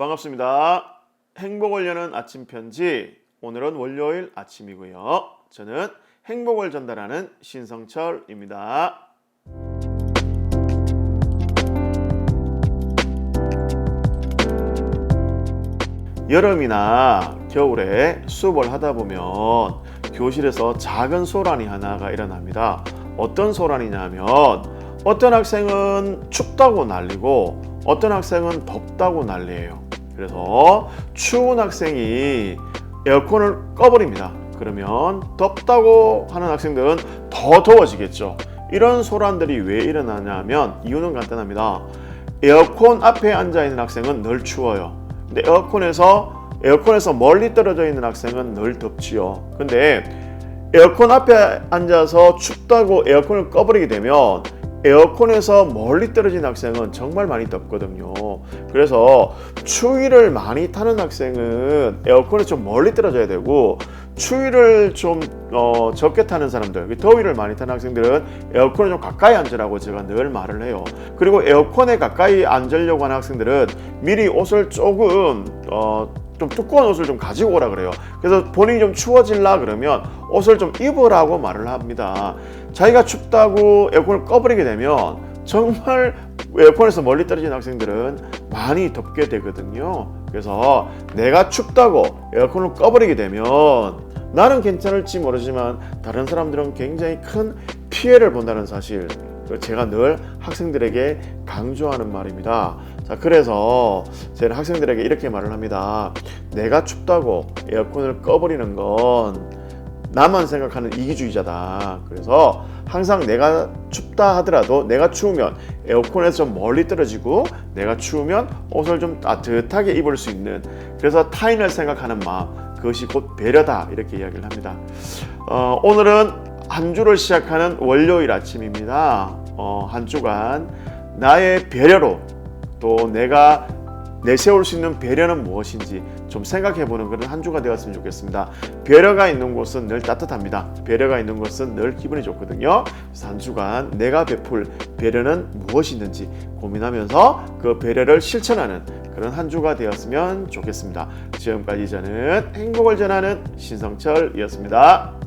반갑습니다. 행복을 여는 아침 편지. 오늘은 월요일 아침이고요. 저는 행복을 전달하는 신성철입니다. 여름이나 겨울에 수업을 하다 보면 교실에서 작은 소란이 하나가 일어납니다. 어떤 소란이냐면 어떤 학생은 춥다고 난리고 어떤 학생은 덥다고 난리예요. 그래서 추운 학생이 에어컨을 꺼버립니다. 그러면 덥다고 하는 학생들은 더 더워지겠죠. 이런 소란들이 왜 일어나냐면 이유는 간단합니다. 에어컨 앞에 앉아 있는 학생은 늘 추워요. 근데 에어컨에서 에어컨에서 멀리 떨어져 있는 학생은 늘 덥지요. 근데 에어컨 앞에 앉아서 춥다고 에어컨을 꺼버리게 되면 에어컨에서 멀리 떨어진 학생은 정말 많이 덥거든요. 그래서 추위를 많이 타는 학생은 에어컨에 좀 멀리 떨어져야 되고 추위를 좀 어, 적게 타는 사람들, 더위를 많이 타는 학생들은 에어컨에 좀 가까이 앉으라고 제가 늘 말을 해요. 그리고 에어컨에 가까이 앉으려고 하는 학생들은 미리 옷을 조금 어, 좀 두꺼운 옷을 좀 가지고 오라 그래요. 그래서 본인이 좀 추워질라 그러면 옷을 좀 입으라고 말을 합니다. 자기가 춥다고 에어컨을 꺼버리게 되면 정말 에어컨에서 멀리 떨어진 학생들은 많이 덥게 되거든요. 그래서 내가 춥다고 에어컨을 꺼버리게 되면 나는 괜찮을지 모르지만 다른 사람들은 굉장히 큰 피해를 본다는 사실 제가 늘 학생들에게 강조하는 말입니다. 자, 그래서 제가 학생들에게 이렇게 말을 합니다. 내가 춥다고 에어컨을 꺼버리는 건 나만 생각하는 이기주의자다. 그래서 항상 내가 춥다 하더라도 내가 추우면 에어컨에서 좀 멀리 떨어지고 내가 추우면 옷을 좀 따뜻하게 입을 수 있는 그래서 타인을 생각하는 마음 그것이 곧 배려다 이렇게 이야기를 합니다. 어, 오늘은 한 주를 시작하는 월요일 아침입니다. 어, 한 주간 나의 배려로 또 내가 내세울 수 있는 배려는 무엇인지 좀 생각해보는 그런 한 주가 되었으면 좋겠습니다. 배려가 있는 곳은 늘 따뜻합니다. 배려가 있는 곳은 늘 기분이 좋거든요. 그래서 한 주간 내가 베풀 배려는 무엇이 있는지 고민하면서 그 배려를 실천하는 그런 한 주가 되었으면 좋겠습니다. 지금까지 저는 행복을 전하는 신성철이었습니다.